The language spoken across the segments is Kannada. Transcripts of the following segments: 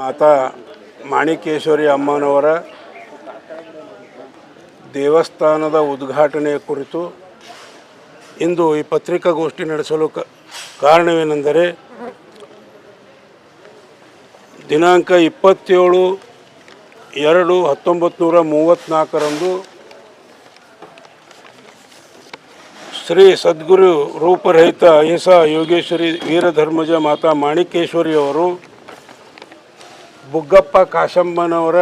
ಮಾತಾ ಮಾಣಿಕೇಶ್ವರಿ ಅಮ್ಮನವರ ದೇವಸ್ಥಾನದ ಉದ್ಘಾಟನೆಯ ಕುರಿತು ಇಂದು ಈ ಪತ್ರಿಕಾಗೋಷ್ಠಿ ನಡೆಸಲು ಕ, ಕಾರಣವೇನೆಂದರೆ ದಿನಾಂಕ ಇಪ್ಪತ್ತೇಳು ಎರಡು ಹತ್ತೊಂಬತ್ತು ನೂರ ಮೂವತ್ತ್ನಾಲ್ಕರಂದು ಶ್ರೀ ಸದ್ಗುರು ರೂಪರಹಿತ ಅಹಿಂಸಾ ಯೋಗೇಶ್ವರಿ ವೀರಧರ್ಮಜ ಮಾತಾ ಮಾಣಿಕೇಶ್ವರಿ ಅವರು ಬುಗ್ಗಪ್ಪ ಕಾಶಮ್ಮನವರ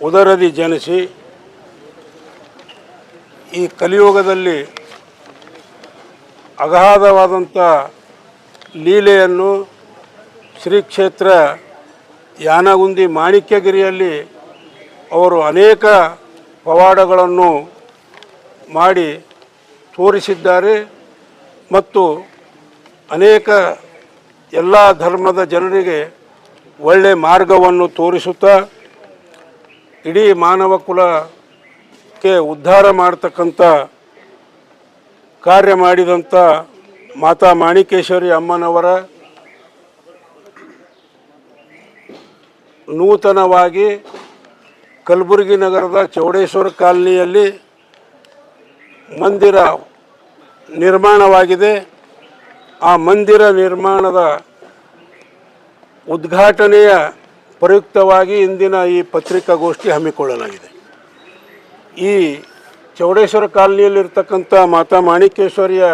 ಉದರದಿ ಜನಿಸಿ ಈ ಕಲಿಯುಗದಲ್ಲಿ ಅಗಾಧವಾದಂಥ ಲೀಲೆಯನ್ನು ಶ್ರೀ ಕ್ಷೇತ್ರ ಯಾನಗುಂದಿ ಮಾಣಿಕ್ಯಗಿರಿಯಲ್ಲಿ ಅವರು ಅನೇಕ ಪವಾಡಗಳನ್ನು ಮಾಡಿ ತೋರಿಸಿದ್ದಾರೆ ಮತ್ತು ಅನೇಕ ಎಲ್ಲ ಧರ್ಮದ ಜನರಿಗೆ ಒಳ್ಳೆಯ ಮಾರ್ಗವನ್ನು ತೋರಿಸುತ್ತಾ ಇಡೀ ಮಾನವ ಕುಲಕ್ಕೆ ಉದ್ಧಾರ ಮಾಡತಕ್ಕಂಥ ಕಾರ್ಯ ಮಾಡಿದಂಥ ಮಾತಾ ಮಾಣಿಕೇಶ್ವರಿ ಅಮ್ಮನವರ ನೂತನವಾಗಿ ಕಲಬುರಗಿ ನಗರದ ಚೌಡೇಶ್ವರ ಕಾಲನಿಯಲ್ಲಿ ಮಂದಿರ ನಿರ್ಮಾಣವಾಗಿದೆ. ಆ ಮಂದಿರ ನಿರ್ಮಾಣದ ಉದ್ಘಾಟನೆಯ ಪ್ರಯುಕ್ತವಾಗಿ ಇಂದಿನ ಈ ಪತ್ರಿಕಾಗೋಷ್ಠಿ ಹಮ್ಮಿಕೊಳ್ಳಲಾಗಿದೆ. ಈ ಚೌಡೇಶ್ವರ ಕಾಲನಿಯಲ್ಲಿರ್ತಕ್ಕಂಥ ಮಾತಾ ಮಾಣಿಕೇಶ್ವರಿಯ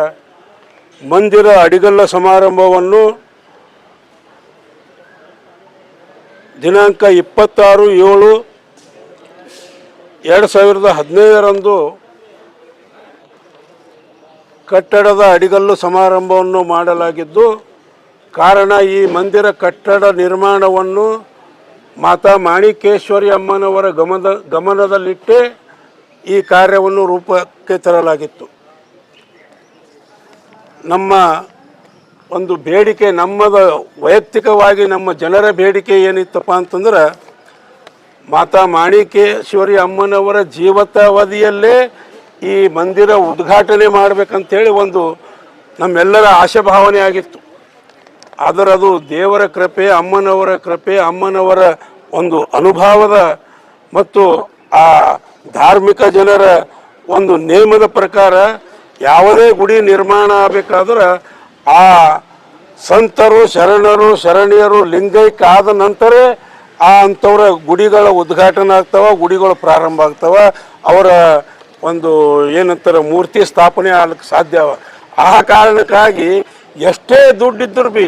ಮಂದಿರ ಅಡಿಗಲ್ಲ ಸಮಾರಂಭವನ್ನು ದಿನಾಂಕ ಇಪ್ಪತ್ತಾರು ಏಳು ಎರಡು ಸಾವಿರದ ಹದಿನೈದರಂದು ಕಟ್ಟಡದ ಅಡಿಗಲ್ಲು ಸಮಾರಂಭವನ್ನು ಮಾಡಲಾಗಿದ್ದು ಕಾರಣ ಈ ಮಂದಿರ ಕಟ್ಟಡ ನಿರ್ಮಾಣವನ್ನು ಮಾತಾ ಮಾಣಿಕೇಶ್ವರಿ ಅಮ್ಮನವರ ಗಮನ ಗಮನದಲ್ಲಿಟ್ಟೇ ಈ ಕಾರ್ಯವನ್ನು ರೂಪಕ್ಕೆ ತರಲಾಗಿತ್ತು. ನಮ್ಮ ಒಂದು ಬೇಡಿಕೆ, ನಮ್ಮದ ವೈಯಕ್ತಿಕವಾಗಿ ನಮ್ಮ ಜನರ ಬೇಡಿಕೆ ಏನಿತ್ತಪ್ಪ ಅಂತಂದ್ರೆ, ಮಾತಾ ಮಾಣಿಕೇಶ್ವರಿ ಅಮ್ಮನವರ ಜೀವಿತಾವಧಿಯಲ್ಲೇ ಈ ಮಂದಿರ ಉದ್ಘಾಟನೆ ಮಾಡಬೇಕಂತೇಳಿ ಒಂದು ನಮ್ಮೆಲ್ಲರ ಆಶಾಭಾವನೆ ಆಗಿತ್ತು. ಆದರೆ ಅದು ದೇವರ ಕೃಪೆ, ಅಮ್ಮನವರ ಕೃಪೆ, ಅಮ್ಮನವರ ಒಂದು ಅನುಭವದ ಮತ್ತು ಆ ಧಾರ್ಮಿಕ ಜನರ ಒಂದು ನೇಮದ ಪ್ರಕಾರ ಯಾವುದೇ ಗುಡಿ ನಿರ್ಮಾಣ ಆಗಬೇಕಾದ್ರೆ ಆ ಸಂತರು, ಶರಣರು, ಶರಣಿಯರು ಲಿಂಗೈಕ್ಯ ಆದ ನಂತರ ಆ ಅಂಥವ್ರ ಗುಡಿಗಳ ಉದ್ಘಾಟನೆ ಆಗ್ತಾವ, ಗುಡಿಗಳು ಪ್ರಾರಂಭ ಆಗ್ತಾವ, ಅವರ ಒಂದು ಏನಂತಾರೆ ಮೂರ್ತಿ ಸ್ಥಾಪನೆ ಆಗ್ಲಿಕ್ಕೆ ಸಾಧ್ಯವ ಆ ಕಾರಣಕ್ಕಾಗಿ ಎಷ್ಟೇ ದುಡ್ಡಿದ್ದರೂ ಬಿ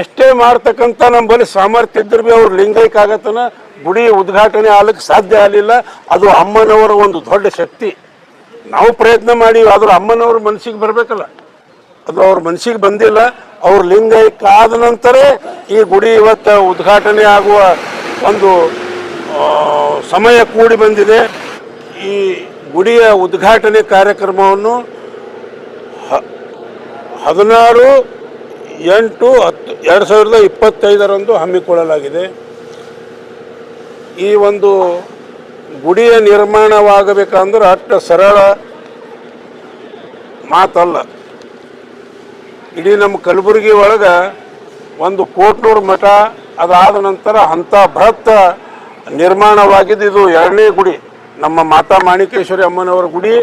ಎಷ್ಟೇ ಮಾಡ್ತಕ್ಕಂಥ ನಮ್ಮಲ್ಲಿ ಸಾಮರ್ಥ್ಯ ಇದ್ದರೂ ಭೀ ಅವ್ರು ಲಿಂಗೈಕಾಗತ್ತನ ಗುಡಿ ಉದ್ಘಾಟನೆ ಆಗ್ಲಿಕ್ಕೆ ಸಾಧ್ಯ ಆಗಲಿಲ್ಲ. ಅದು ಅಮ್ಮನವರ ಒಂದು ದೊಡ್ಡ ಶಕ್ತಿ. ನಾವು ಪ್ರಯತ್ನ ಮಾಡಿ ಆದರೂ ಅಮ್ಮನವ್ರ ಮನಸ್ಸಿಗೆ ಬರಬೇಕಲ್ಲ. ಅದು ಅವ್ರ ಮನಸ್ಸಿಗೆ ಬಂದಿಲ್ಲ, ಅವ್ರ ಲಿಂಗೈಕ ಆದ ನಂತರ ಈ ಗುಡಿ ಇವತ್ತು ಉದ್ಘಾಟನೆ ಆಗುವ ಒಂದು ಸಮಯ ಕೂಡಿ ಬಂದಿದೆ. ಈ ಗುಡಿಯ ಉದ್ಘಾಟನೆ ಕಾರ್ಯಕ್ರಮವನ್ನು ಹದಿನಾರು ಎಂಟು ಹತ್ತು, ಎರಡು ಸಾವಿರದ ಇಪ್ಪತ್ತೈದರಂದು ಹಮ್ಮಿಕೊಳ್ಳಲಾಗಿದೆ. ಈ ಒಂದು ಗುಡಿಯ ನಿರ್ಮಾಣವಾಗಬೇಕಂದ್ರೆ ಅಷ್ಟ ಸರಳ ಮಾತಲ್ಲ. ಇಡೀ ನಮ್ಮ ಕಲಬುರಗಿ ಒಳಗೆ ಒಂದು ಕೋಟ್ನೂರು ಮಠ ಅದಾದ ನಂತರ ಅಂಥ ಬೃಹತ್ ನಿರ್ಮಾಣವಾಗಿದ್ದು ಇದು ಎರಡನೇ ಗುಡಿ. ನಮ್ಮ ಮಾತಾ ಮಾಣಿಕೇಶ್ವರಿ ಅಮ್ಮನವರ ಗುಡಿ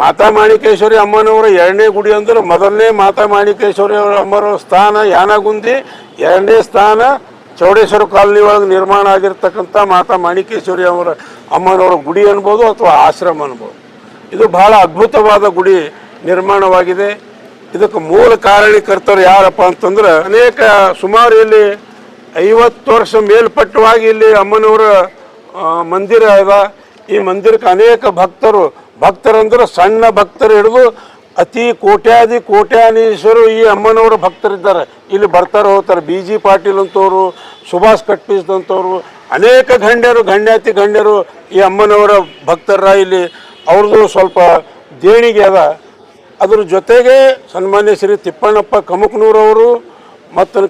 ಮಾತಾ ಮಾಣಿಕೇಶ್ವರಿ ಅಮ್ಮನವರ ಎರಡನೇ ಗುಡಿ ಅಂದ್ರೆ ಮೊದಲನೇ ಮಾತಾ ಮಾಣಿಕೇಶ್ವರಿ ಅವರ ಅಮ್ಮನವರ ಸ್ಥಾನ ಯಾನಗುಂದಿ. ಎರಡನೇ ಸ್ಥಾನ ಚೌಡೇಶ್ವರ ಕಾಲನಿ ಒಳಗೆ ನಿರ್ಮಾಣ ಆಗಿರ್ತಕ್ಕಂಥ ಮಾತಾ ಮಾಣಿಕೇಶ್ವರಿ ಅವರ ಅಮ್ಮನವರ ಗುಡಿ ಅನ್ಬೋದು ಅಥವಾ ಆಶ್ರಮ ಅನ್ಬೋದು. ಇದು ಬಹಳ ಅದ್ಭುತವಾದ ಗುಡಿ ನಿರ್ಮಾಣವಾಗಿದೆ. ಇದಕ್ಕೆ ಮೂಲ ಕಾರಣೀಕರ್ತರು ಯಾರಪ್ಪ ಅಂತಂದ್ರೆ ಅನೇಕ ಸುಮಾರು ಇಲ್ಲಿ ಐವತ್ತು ವರ್ಷ ಮೇಲ್ಪಟ್ಟವಾಗಿ ಇಲ್ಲಿ ಅಮ್ಮನವರ ಮಂದಿರ ಅದ. ಈ ಮಂದಿರಕ್ಕೆ ಅನೇಕ ಭಕ್ತರು ಭಕ್ತರಂದ್ರೆ ಸಣ್ಣ ಭಕ್ತರು ಹಿಡಿದು ಅತಿ ಕೋಟ್ಯಾದಿ ಕೋಟ್ಯಾನೀಶ್ವರು ಈ ಅಮ್ಮನವರ ಭಕ್ತರಿದ್ದಾರೆ. ಇಲ್ಲಿ ಬರ್ತಾರೆ, ಹೋಗ್ತಾರೆ. ಬಿ ಜಿ ಪಾಟೀಲ್ ಅಂತವರು ಸುಭಾಷ್ ಕಟ್ಪೀಸ್ ಅಂತವರು, ಅನೇಕ ಗಣ್ಯರು, ಗಣ್ಯಾತಿ ಗಣ್ಯರು ಈ ಅಮ್ಮನವರ ಭಕ್ತರ ಇಲ್ಲಿ. ಅವ್ರದ್ದು ಸ್ವಲ್ಪ ದೇಣಿಗೆ ಅದ. ಅದ್ರ ಜೊತೆಗೆ ಸನ್ಮಾನ್ಯ ಶ್ರೀ ತಿಪ್ಪಣ್ಣಪ್ಪ ಕಮಕ್ನೂರವರು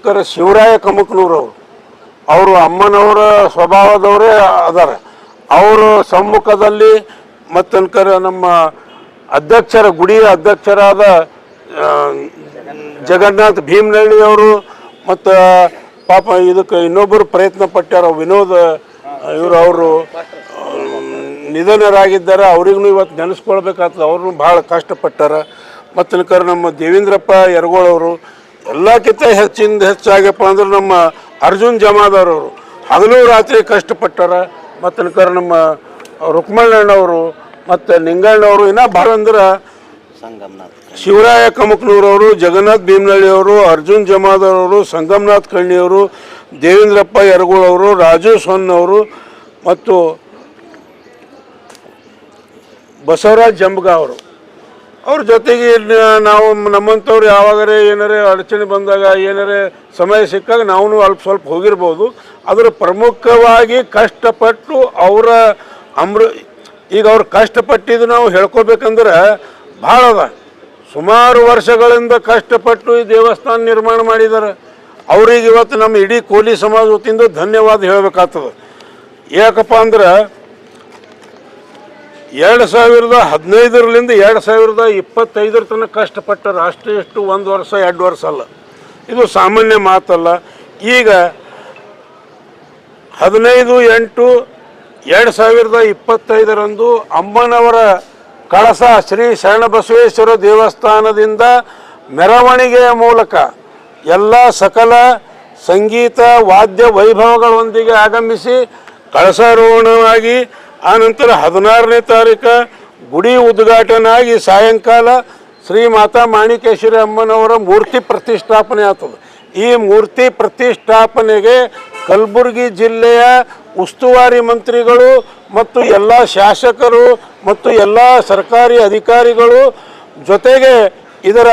ಕರೆ ಶಿವರಾಯ ಕಮಕ್ನೂರವರು ಅವರು ಅಮ್ಮನವರ ಸ್ವಭಾವದವರೇ ಅದಾರೆ. ಅವರು ಸಮ್ಮುಖದಲ್ಲಿ ಮತ್ತನಕರ ನಮ್ಮ ಅಧ್ಯಕ್ಷರ ಗುಡಿಯ ಅಧ್ಯಕ್ಷರಾದ ಜಗನ್ನಾಥ್ ಭೀಮನಹಳ್ಳಿ ಅವರು ಮತ್ತು, ಪಾಪ ಇದಕ್ಕೆ ಇನ್ನೊಬ್ಬರು ಪ್ರಯತ್ನ ಪಟ್ಟಾರ ವಿನೋದ, ಇವರು ಅವರು ನಿಧನರಾಗಿದ್ದಾರೆ. ಅವ್ರಿಗೂ ಇವತ್ತು ನೆನೆಸ್ಕೊಳ್ಬೇಕಾಗ್ತದೆ. ಅವ್ರನ್ನೂ ಭಾಳ ಕಷ್ಟಪಟ್ಟಾರ. ಮತ್ತು ಇನ್ಕರ್ ನಮ್ಮ ದೇವೇಂದ್ರಪ್ಪ ಯರಗೋಳವರು ಎಲ್ಲಕ್ಕಿಂತ ಹೆಚ್ಚಿಂದ ಹೆಚ್ಚಾಗ್ಯಪ್ಪ ಅಂದ್ರೆ ನಮ್ಮ ಅರ್ಜುನ್ ಜಮಾದಾರವರು ಹಗಲು ರಾತ್ರಿ ಕಷ್ಟಪಟ್ಟಾರ. ಮತ್ತು ಇನ್ಕರ್ ನಮ್ಮ ರುಕ್ಮಣ್ಣಣ್ಣವರು ಮತ್ತು ನಿಂಗಣ್ಣವರು ಇನ್ನೂ ಭಾಳ ಅಂದ್ರೆ ಸಂಗಮನಾಥ್ ಶಿವರಾಯ ಕಮಕ್ನೂರವರು ಜಗನ್ನಾಥ್ ಭೀಮನಳ್ಳಿ ಅವರು ಅರ್ಜುನ್ ಜಮಾದರವರು ಸಂಗಮನಾಥ್ ಕಣ್ಣಿಯವರು ದೇವೇಂದ್ರಪ್ಪ ಯರಗೋಳವರು ರಾಜು ಸೊನ್ನವರು ಮತ್ತು ಬಸವರಾಜ್ ಜಂಬಗ ಅವರು. ಅವ್ರ ಜೊತೆಗೆ ನಾವು ನಮ್ಮಂಥವ್ರು ಯಾವಾಗರೇ ಏನಾರೇ ಅಡಚಣೆ ಬಂದಾಗ ಏನಾರೇ ಸಮಯ ಸಿಕ್ಕಾಗ ನಾವು ಅಲ್ಪ ಸ್ವಲ್ಪ ಹೋಗಿರ್ಬೋದು. ಅದರ ಪ್ರಮುಖವಾಗಿ ಕಷ್ಟಪಟ್ಟು ಅವರ ಅಮೃ ಈಗ ಅವ್ರು ಕಷ್ಟಪಟ್ಟಿದ್ದು ನಾವು ಹೇಳ್ಕೊಬೇಕಂದ್ರೆ ಭಾಳ ಅದ. ಸುಮಾರು ವರ್ಷಗಳಿಂದ ಕಷ್ಟಪಟ್ಟು ಈ ದೇವಸ್ಥಾನ ನಿರ್ಮಾಣ ಮಾಡಿದ್ದಾರೆ. ಅವ್ರಿಗೆ ಇವತ್ತು ನಮ್ಮ ಇಡೀ ಕೋಲಿ ಸಮಾಜ ವತಿಯಿಂದ ಧನ್ಯವಾದ ಹೇಳಬೇಕಾಗ್ತದೆ. ಯಾಕಪ್ಪ ಅಂದ್ರೆ ಎರಡು ಸಾವಿರದ ಹದಿನೈದರಲ್ಲಿಂದ ಎರಡು ಸಾವಿರದ ಇಪ್ಪತ್ತೈದರ ತನಕ ಕಷ್ಟಪಟ್ಟರು ಅಷ್ಟು ಎಷ್ಟು? ಒಂದು ವರ್ಷ, ಎರಡು ವರ್ಷ ಅಲ್ಲ. ಇದು ಸಾಮಾನ್ಯ ಮಾತಲ್ಲ. ಈಗ ಹದಿನೈದು ಎಂಟು ಎರಡು ಸಾವಿರದ ಇಪ್ಪತ್ತೈದರಂದು ಅಮ್ಮನವರ ಕಳಸ ಶ್ರೀ ಶರಣಬಸವೇಶ್ವರ ದೇವಸ್ಥಾನದಿಂದ ಮೆರವಣಿಗೆಯ ಮೂಲಕ ಎಲ್ಲ ಸಕಲ ಸಂಗೀತ, ವಾದ್ಯ ವೈಭವಗಳೊಂದಿಗೆ ಆಗಮಿಸಿ ಕಳಸಾರೋಹಣವಾಗಿ ಆನಂತರ ಹದಿನಾರನೇ ತಾರೀಕು ಗುಡಿ ಉದ್ಘಾಟನೆ ಆಗಿ ಸಾಯಂಕಾಲ ಶ್ರೀ ಮಾತಾ ಮಾಣಿಕೇಶ್ವರಿ ಅಮ್ಮನವರ ಮೂರ್ತಿ ಪ್ರತಿಷ್ಠಾಪನೆ ಆಗ್ತದೆ. ಈ ಮೂರ್ತಿ ಪ್ರತಿಷ್ಠಾಪನೆಗೆ ಕಲಬುರಗಿ ಜಿಲ್ಲೆಯ ಉಸ್ತುವಾರಿ ಮಂತ್ರಿಗಳು ಮತ್ತು ಎಲ್ಲ ಶಾಸಕರು ಮತ್ತು ಎಲ್ಲ ಸರ್ಕಾರಿ ಅಧಿಕಾರಿಗಳು ಜೊತೆಗೆ ಇದರ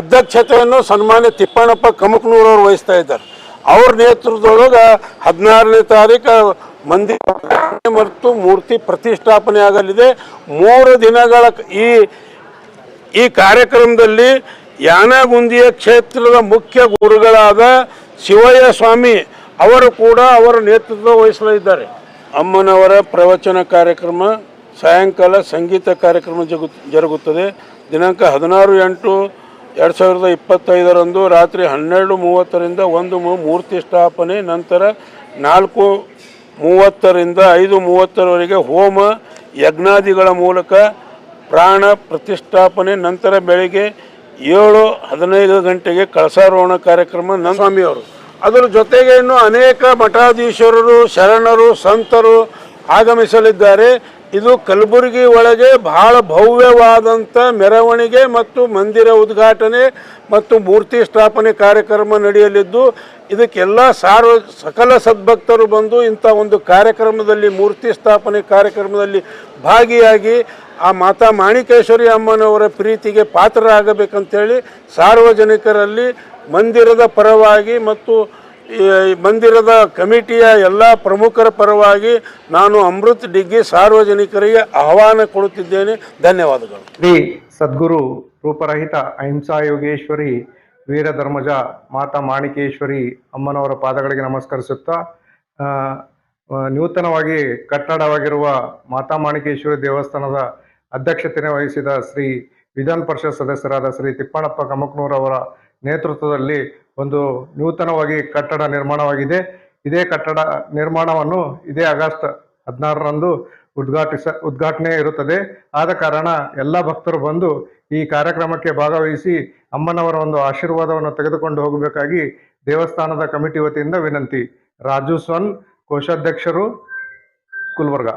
ಅಧ್ಯಕ್ಷತೆಯನ್ನು ಸನ್ಮಾನ್ಯ ತಿಪ್ಪಣ್ಣಪ್ಪ ಕಮಕ್ನೂರವರು ವಹಿಸ್ತಾ ಇದ್ದಾರೆ. ಅವ್ರ ನೇತೃತ್ವದೊಳಗೆ ಹದಿನಾರನೇ ತಾರೀಕು ಮಂದಿರ ಮತ್ತು ಮೂರ್ತಿ ಪ್ರತಿಷ್ಠಾಪನೆ ಆಗಲಿದೆ. ಮೂರು ದಿನಗಳ ಈ ಈ ಕಾರ್ಯಕ್ರಮದಲ್ಲಿ ಯಾನಗುಂದಿಯ ಕ್ಷೇತ್ರದ ಮುಖ್ಯ ಗುರುಗಳಾದ ಶಿವಯ್ಯ ಸ್ವಾಮಿ ಅವರು ಕೂಡ ಅವರ ನೇತೃತ್ವ ವಹಿಸಲಿದ್ದಾರೆ. ಅಮ್ಮನವರ ಪ್ರವಚನ ಕಾರ್ಯಕ್ರಮ ಸಾಯಂಕಾಲ ಸಂಗೀತ ಕಾರ್ಯಕ್ರಮ ಜಗು ಜರುಗುತ್ತದೆ. ದಿನಾಂಕ ಹದಿನಾರು ಎಂಟು ಎರಡು ಸಾವಿರದ ಇಪ್ಪತ್ತೈದರಂದು ರಾತ್ರಿ ಹನ್ನೆರಡು ಮೂವತ್ತರಿಂದ ಒಂದು ಮೂರ್ತಿ ಸ್ಥಾಪನೆ ನಂತರ ನಾಲ್ಕು ಮೂವತ್ತರಿಂದ ಐದು ಮೂವತ್ತರವರೆಗೆ ಹೋಮ ಯಜ್ಞಾದಿಗಳ ಮೂಲಕ ಪ್ರಾಣ ಪ್ರತಿಷ್ಠಾಪನೆ ನಂತರ ಬೆಳಿಗ್ಗೆ ಏಳು ಹದಿನೈದು ಗಂಟೆಗೆ ಕಳಸಾರೋಹಣ ಕಾರ್ಯಕ್ರಮ ಸ್ವಾಮಿಯವರು. ಅದರ ಜೊತೆಗೆ ಇನ್ನು ಅನೇಕ ಮಠಾಧೀಶ್ವರರು ಶರಣರು, ಸಂತರು ಆಗಮಿಸಲಿದ್ದಾರೆ. ಇದು ಕಲಬುರಗಿ ಒಳಗೆ ಬಹಳ ಭವ್ಯವಾದಂಥ ಮೆರವಣಿಗೆ ಮತ್ತು ಮಂದಿರ ಉದ್ಘಾಟನೆ ಮತ್ತು ಮೂರ್ತಿ ಸ್ಥಾಪನೆ ಕಾರ್ಯಕ್ರಮ ನಡೆಯಲಿದ್ದು, ಇದಕ್ಕೆಲ್ಲ ಸಾರ್ವ, ಸಕಲ ಸದ್ಭಕ್ತರು ಬಂದು ಇಂಥ ಒಂದು ಕಾರ್ಯಕ್ರಮದಲ್ಲಿ, ಮೂರ್ತಿ ಸ್ಥಾಪನೆ ಕಾರ್ಯಕ್ರಮದಲ್ಲಿ ಭಾಗಿಯಾಗಿ ಆ ಮಾತಾ ಮಾಣಿಕೇಶ್ವರಿ ಅಮ್ಮನವರ ಪ್ರೀತಿಗೆ ಪಾತ್ರರಾಗಬೇಕಂತೇಳಿ ಸಾರ್ವಜನಿಕರಲ್ಲಿ ಮಂದಿರದ ಪರವಾಗಿ ಮತ್ತು ಈ ಮಂದಿರದ ಕಮಿಟಿಯ ಎಲ್ಲ ಪ್ರಮುಖರ ಪರವಾಗಿ ನಾನು ಅಮೃತ್ ಡಿಗ್ಗಿ ಸಾರ್ವಜನಿಕರಿಗೆ ಆಹ್ವಾನ ಕೊಡುತ್ತಿದ್ದೇನೆ. ಧನ್ಯವಾದಗಳು. ಶ್ರೀ ಸದ್ಗುರು ರೂಪರಹಿತ ಅಹಿಂಸಾ ಯೋಗೇಶ್ವರಿ ವೀರಧರ್ಮಜ ಮಾತಾ ಮಾಣಿಕೇಶ್ವರಿ ಅಮ್ಮನವರ ಪಾದಗಳಿಗೆ ನಮಸ್ಕರಿಸುತ್ತಾ ನೂತನವಾಗಿ ಕಟ್ಟಡವಾಗಿರುವ ಮಾತಾ ಮಾಣಿಕೇಶ್ವರಿ ದೇವಸ್ಥಾನದ ಅಧ್ಯಕ್ಷತೆಯನ್ನು ವಹಿಸಿದ ಶ್ರೀ ವಿಧಾನ ಪರಿಷತ್ ಸದಸ್ಯರಾದ ಶ್ರೀ ತಿಪ್ಪಣ್ಣಪ್ಪ ಅವರ ನೇತೃತ್ವದಲ್ಲಿ ಒಂದು ನೂತನವಾಗಿ ಕಟ್ಟಡ ನಿರ್ಮಾಣವಾಗಿದೆ. ಇದೇ ಕಟ್ಟಡ ನಿರ್ಮಾಣವನ್ನು ಇದೇ ಆಗಸ್ಟ್ ಹದಿನಾರರಂದು ಉದ್ಘಾಟಿಸ, ಉದ್ಘಾಟನೆ ಇರುತ್ತದೆ. ಆದ ಕಾರಣ ಎಲ್ಲ ಭಕ್ತರು ಬಂದು ಈ ಕಾರ್ಯಕ್ರಮಕ್ಕೆ ಭಾಗವಹಿಸಿ ಅಮ್ಮನವರ ಒಂದು ಆಶೀರ್ವಾದವನ್ನು ತೆಗೆದುಕೊಂಡು ಹೋಗಬೇಕಾಗಿ ದೇವಸ್ಥಾನದ ಕಮಿಟಿ ವತಿಯಿಂದ ವಿನಂತಿ. ರಾಜು ಸ್ವನ್ ಕೋಶಾಧ್ಯಕ್ಷರು ಗುಲ್ಬರ್ಗ